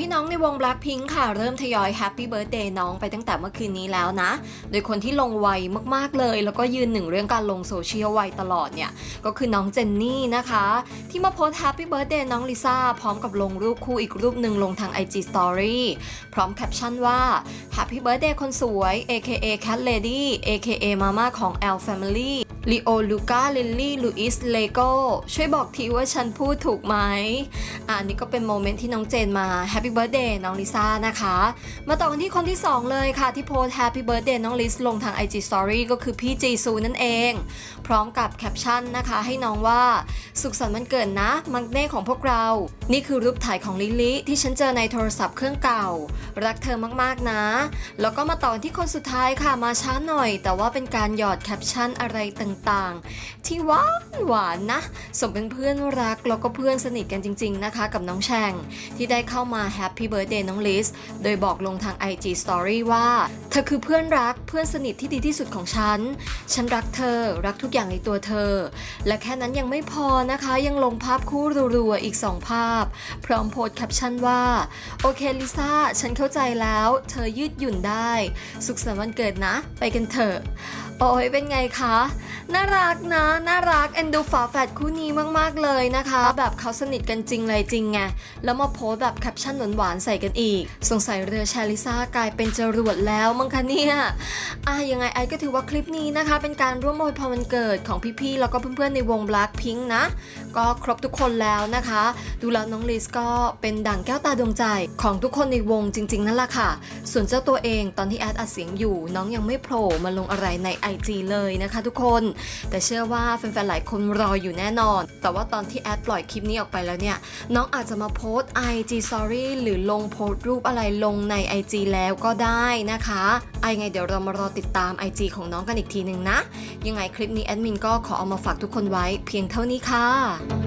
พี่น้องในวง Blackpink ค่ะ เริ่มทยอย Happy Birthday น้องไปตั้งแต่เมื่อคืนนี้แล้วนะ โดยคนที่ลงไวมากๆเลย แล้วก็ยืนหนึ่งเรื่องการลงโซเชียลไวตลอดเนี่ย ก็คือน้องเจนนี่นะคะ ที่มาโพสต์ Happy Birthday น้องลิซ่า พร้อมกับลงรูปคู่อีกรูปหนึ่งลงทาง IG Story พร้อมแคปชั่นว่า Happy Birthday คนสวย AKA Cat Lady AKA Mama ของ L Family ลีโอลูก้าลิลลี่ลูอิสเลโก้ช่วยบอกทีว่าฉันพูดถูกไหมอ่านี่ก็เป็นโมเมนต์ที่น้องเจนมา Happy Birthday น้องลิซ่านะคะ มาต่อกันที่คนที่ 2 เลยค่ะ ที่โพสต์ Happy Birthday น้องลิสลงทาง IG Story ก็คือพี่จีซูนั่นเอง พร้อมกับแคปชั่นนะคะให้น้องว่าสุขสันต์วันเกิดนะมังเน่ของพวกเรา นี่คือรูปถ่ายของลิลลี่ที่ฉันเจอในโทรศัพท์เครื่องเก่า รักเธอมากๆนะ แล้วก็มาต่อที่คนสุดท้ายค่ะมาช้าหน่อย แต่ว่าเป็นการหยอดแคปชั่นอะไรต่างๆ ที่หวานหวานนะ สมเป็นเพื่อนรักแล้วก็เพื่อนสนิทกันจริง ๆนะคะ กับน้องแชงที่ได้เข้ามา Happy Birthday น้องลิสโดยบอกลงทาง IG Story ว่า เธอคือเพื่อนรักเพื่อนสนิทที่ดีที่สุดของฉัน ฉันรักเธอ รักทุกอย่างในตัวเธอ และแค่นั้นยังไม่พอนะคะยังลงภาพคู่รัวๆอีก 2 ภาพ พร้อมโพสต์แคปชั่นว่า โอเคลิซ่าฉันเข้าใจแล้ว เธอยืดหยุ่นได้ สุขสันต์วันเกิดนะ ไปกันเถอะ โอ้ยเป็นไงคะ น่ารักนะ น่ารักเอ็นดูฝาแฝดคู่นี้มาก ๆ เลยนะคะ แบบเขาสนิทกันจริงเลยจริงไง แล้วมาโพสแบบแคปชั่นหวานๆใส่กันอีก สงสัยเรือแชลิซ่ากลายเป็นจรวดแล้วมั้งคะเนี่ยอะยังไงไอก็ถือว่าคลิปนี้นะคะ เป็นการร่วมอวยพรวันเกิดของพี่ๆแล้วก็เพื่อนๆในวง Blackpink นะ ก็ครบทุกคนแล้วนะคะ ดูแล้วน้องลิสก็เป็นดั่งแก้วตาดวงใจของทุกคนในวงจริง ๆ นั่นแหละค่ะ ส่วนเจ้าตัวเองตอนที่แอดอัดเสียงอยู่ น้องยังไม่โผล่มาลงอะไรใน IG เลยนะคะทุกคน แต่เชื่อว่าแฟนๆหลายคนรออยู่แน่นอน แต่ว่าตอนที่แอดปล่อยคลิปนี้ออกไปแล้วเนี่ย น้องอาจจะมาโพสต์ IG Story หรือลงโพสต์รูปอะไรลงใน IG แล้วก็ได้นะคะไอไงเดี๋ยวเรามารอติดตาม IG ของน้องกันอีกทีหนึ่งนะ ยังไงคลิปนี้แอดมินก็ขอเอามาฝากทุกคนไว้เพียงเท่านี้ค่ะ